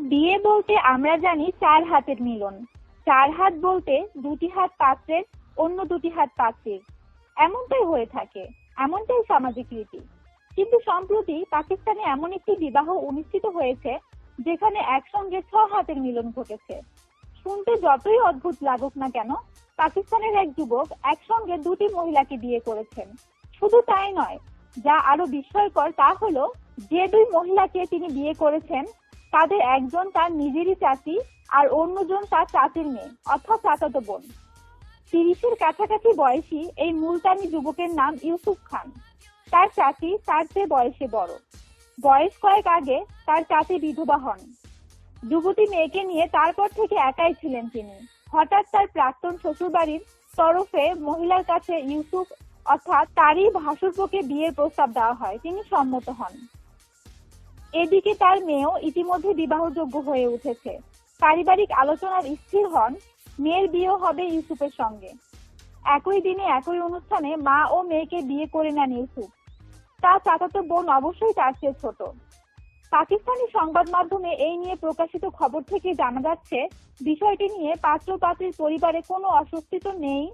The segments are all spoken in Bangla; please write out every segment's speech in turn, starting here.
বিয়ে বলতে আমরা জানি চার হাতের মিলন। চার হাত বলতে দুটি হাত পাত্রের, অন্য দুটি হাত পাত্রের। এমনটাই হয়ে থাকে, এমনটাই সামাজিক রীতি। কিন্তু সম্প্রতি পাকিস্তানে এমন একটি বিবাহ অনুষ্ঠিত হয়েছে, যেখানে একসঙ্গে ছ হাতের মিলন ঘটেছে। শুনতে যতই অদ্ভুত লাগুক না কেন, পাকিস্তানের এক যুবক একসঙ্গে দুটি মহিলাকে বিয়ে করেছেন। শুধু তাই নয়, যা আরও বিস্ময়কর তা হলো, যে দুই মহিলাকে তিনি বিয়ে করেছেন তাদের একজন তার নিজেরই চাচি আর অন্যজন তার চাচির মেয়ে, অর্থাৎ চাচাতো বোন। তিরিশের কাছাকাছি বয়সী এই মুলতানি যুবকের নাম ইউসুফ খান। তার চাচি তার চেয়ে বয়সে বড়। বয়স কয়েক আগে তার চাচি বিধবা হন। যুবতী মেয়েকে নিয়ে তারপর থেকে একাই ছিলেন তিনি। হঠাৎ তার প্রাক্তন শ্বশুরবাড়ির তরফে মহিলার কাছে ইউসুফ, অর্থাৎ তারই ভাসুরপোকে বিয়ের প্রস্তাব দেওয়া হয়। তিনি সম্মত হন। এদিকে তার মেয়েও ইতিমধ্যে বিবাহযোগ্য হয়ে উঠেছে। পারিবারিক আলোচনার স্থির হন, মেয়ের বিয়ে হবে ইউসুফের সঙ্গে। একই দিনে একই অনুষ্ঠানে মা ও মেয়েকে বিয়ে করে নেন ইউসুফ। তার চাচাতো বোন অবশ্যই তার চেয়ে ছোট। পাকিস্তানি সংবাদ মাধ্যমে এই নিয়ে প্রকাশিত খবর থেকে জানা যাচ্ছে, বিষয়টি নিয়ে পাত্র পাত্রীর পরিবারে কোনো অস্বস্তি তো নেই,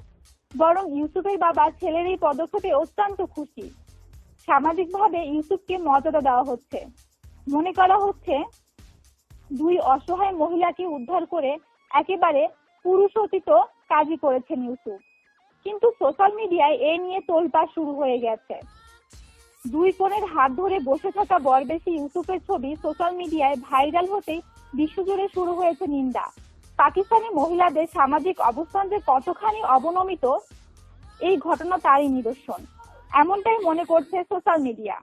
বরং ইউসুফের বাবা ছেলের এই পদক্ষেপে অত্যন্ত খুশি। সামাজিকভাবে ইউসুফকে মর্যাদা দেওয়া হচ্ছে। মনে করা হচ্ছে দুই অসহায় মহিলাকে উদ্ধার করে একেবারে পুরুষোচিত কাজই করেছেন ইউসুফ। কিন্তু সোশ্যাল মিডিয়ায় এ নিয়ে তোলপাড় শুরু হয়ে গেছে। দুই কোণের হাত ধরে বসে থাকা বরবেশী ইউসুফের ছবি সোশ্যাল মিডিয়ায় ভাইরাল হতেই বিশ্বজুড়ে শুরু হয়েছে নিন্দা। পাকিস্তানি মহিলাদের সামাজিক অবস্থান যে কতখানি অবনমিত, এই ঘটনা তারই নিদর্শন। এমনটাই মনে করছে সোশ্যাল মিডিয়া।